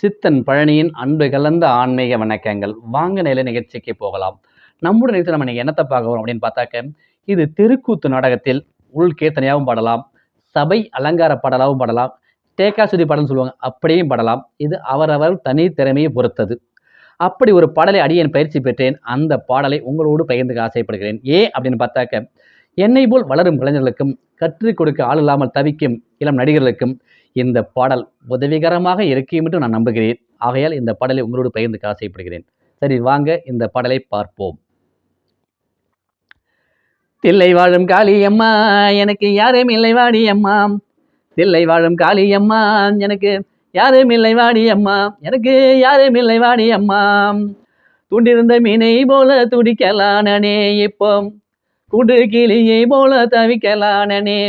சித்தன் பழனியின் அன்பு கலந்த ஆன்மீக வணக்கங்கள். வாங்க நில நிகழ்ச்சிக்கு போகலாம். நம்முடைய நிகழ்ச்சி நம்ம என்னத்தை பார்க்கிறோம் அப்படின்னு பார்த்தாக்க இது தெருக்கூத்து நாடகத்தில் உள்கேத்தனையாகவும் பாடலாம் சபை அலங்கார பாடலாகவும் பாடலாம் தேக்காசுதி பாடல்னு சொல்லுவாங்க அப்படியும் பாடலாம். இது அவரவர் தனி திறமையை பொறுத்தது. அப்படி ஒரு பாடலை அடியேன் பயிற்சி பெற்றேன் அந்த பாடலை உங்களோடு பகிர்ந்துக்க ஆசைப்படுகிறேன். ஏன் அப்படின்னு பார்த்தாக்க என்னை போல் வளரும் கலைஞர்களுக்கும் கற்றுக் கொடுக்க ஆள் இல்லாமல் தவிக்கும் இளம் நடிகர்களுக்கும் இந்த பாடல் உதவிகரமாக இருக்கும் என்று நான் நம்புகிறேன். ஆகையால் இந்த பாடலை உங்களோடு பகிர்ந்து ஆசைப்படுகிறேன். சரி வாங்க இந்த பாடலை பார்ப்போம். தில்லை வாழும் காளியம்மா எனக்கு யாரும் இல்லை வாடி அம்மா தில்லை வாழும் காளியம்மா எனக்கு யாரும் இல்லை வாடி அம்மா எனக்கு யாரும் இல்லை வாடி அம்மா துண்டிருந்த மீனை போல துடிக்கலானே இப்போ கூடு கிளியை போல தவிக்கலானே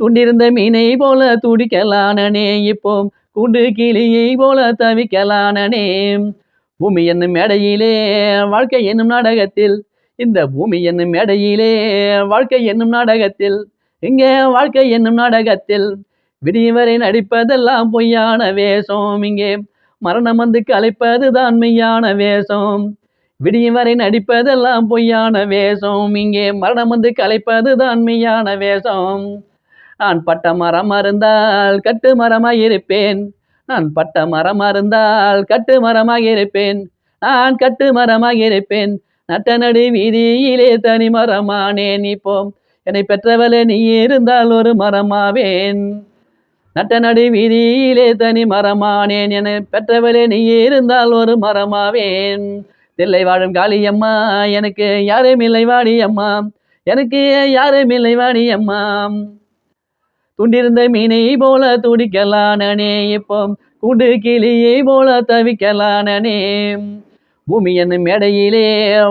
துண்டிருந்த மீனை போல துடிக்கலானனே இப்போ கூண்டு கிளியை போல தவிக்கலானனே. பூமி என்னும் மேடையிலே வாழ்க்கை என்னும் நாடகத்தில் இந்த பூமி என்னும் மேடையிலே வாழ்க்கை என்னும் நாடகத்தில் இங்கே வாழ்க்கை என்னும் நாடகத்தில் விடியவரை நடிப்பதெல்லாம் பொய்யான வேஷம் இங்கே மரணம் வந்து கலைப்பது தான் மெய்யான வேஷம். விடியும் வரை நடிப்பதெல்லாம் பொய்யான வேஷம் இங்கே மரணம் வந்து கலைப்பது தான் மெய்யான வேஷம். நான் பட்ட மரம் அருந்தால் கட்டு மரமாக இருப்பேன். நான் பட்ட மரம் அருந்தால் கட்டு மரமாக இருப்பேன். நான் கட்டு மரமாக இருப்பேன். நட்ட நடு வீதியிலே தனி மரமானேன் இப்போ என்னை பெற்றவளே நீ இருந்தால் ஒரு மரமாவேன். நட்ட நடு வீதியிலே தனி மரமானேன் என பெற்றவளே நீ இருந்தால் ஒரு மரமாவேன். தில்லை வாழும் காளியம்மா எனக்கு யாரும் இல்லை வாடி அம்மா. எனக்கு யாரும் இல்லை வாடி அம்மா. துண்டிருந்த மீனை போல துடிக்கலானே இப்போ கூண்டு கிளியை போல தவிக்கலானே பூமி என்னும் மேடையிலே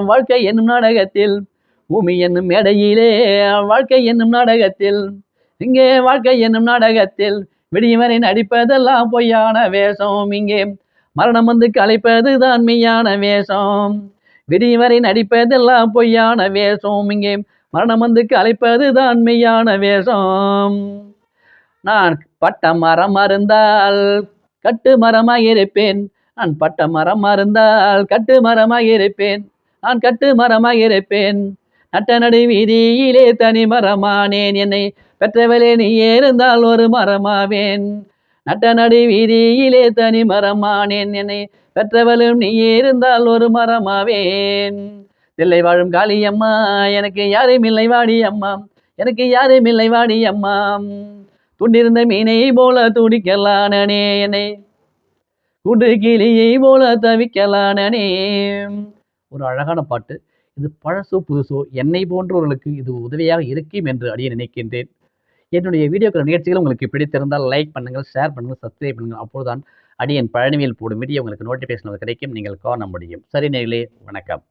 வாழ்க்கை என்னும் நாடகத்தில் பூமி என்னும் மேடையிலே வாழ்க்கை என்னும் நாடகத்தில் இங்கே வாழ்க்கை என்னும் நாடகத்தில் விடியவரை நடிப்பதெல்லாம் பொய்யான வேஷம். இங்கே மரணம் வந்து கலைப்பது தான் மெய்யான வேஷம். விடியவரை நடிப்பதெல்லாம் பொய்யான வேஷம். இங்கே மரணம் வந்து கலைப்பது தான் மெய்யான வேஷம். நான் பட்ட மரம் அருந்தால் கட்டு மரமாக இருப்பேன். நான் பட்ட மரம் அருந்தால் கட்டு மரமாக இருப்பேன். நான் கட்டு மரமாக இருப்பேன். நட்ட நடு வீதியிலே தனி மரமானேன். என்னை பெற்றவளே நீ இருந்தால் ஒரு மரமாவேன். நட்ட நடு வீதியிலே தனி மரமானேன். என்னை பெற்றவளும் நீ இருந்தால் ஒரு மரமாவேன். தில்லை வாழும் காளியம்மா எனக்கு யாரும் இல்லை வாடி அம்மா எனக்கு யாரும் இல்லை வாடி அம்மா துண்டிருந்த மீனை போல துடிக்கலானே என்னை. குண்டு கிளியை போல தவிக்கலானே ஒரு அழகான பாட்டு. இது பழசோ புதுசோ என்னை போன்றவர்களுக்கு இது உதவியாக இருக்கும் என்று அடிய நினைக்கின்றேன். என்னுடைய வீடியோக்கள் நிகழ்ச்சிகள் உங்களுக்கு பிடித்திருந்தால் லைக் பண்ணுங்கள் ஷேர் பண்ணுங்கள் சப்ஸ்கிரைப் பண்ணுங்கள். அப்போதுதான் அடியன் பழனிவேல் போடும் வீடியோ உங்களுக்கு நோட்டிஃபிகேஷன் கிடைக்கும். நீங்கள் காண முடியும். சரி நேர்களே வணக்கம்.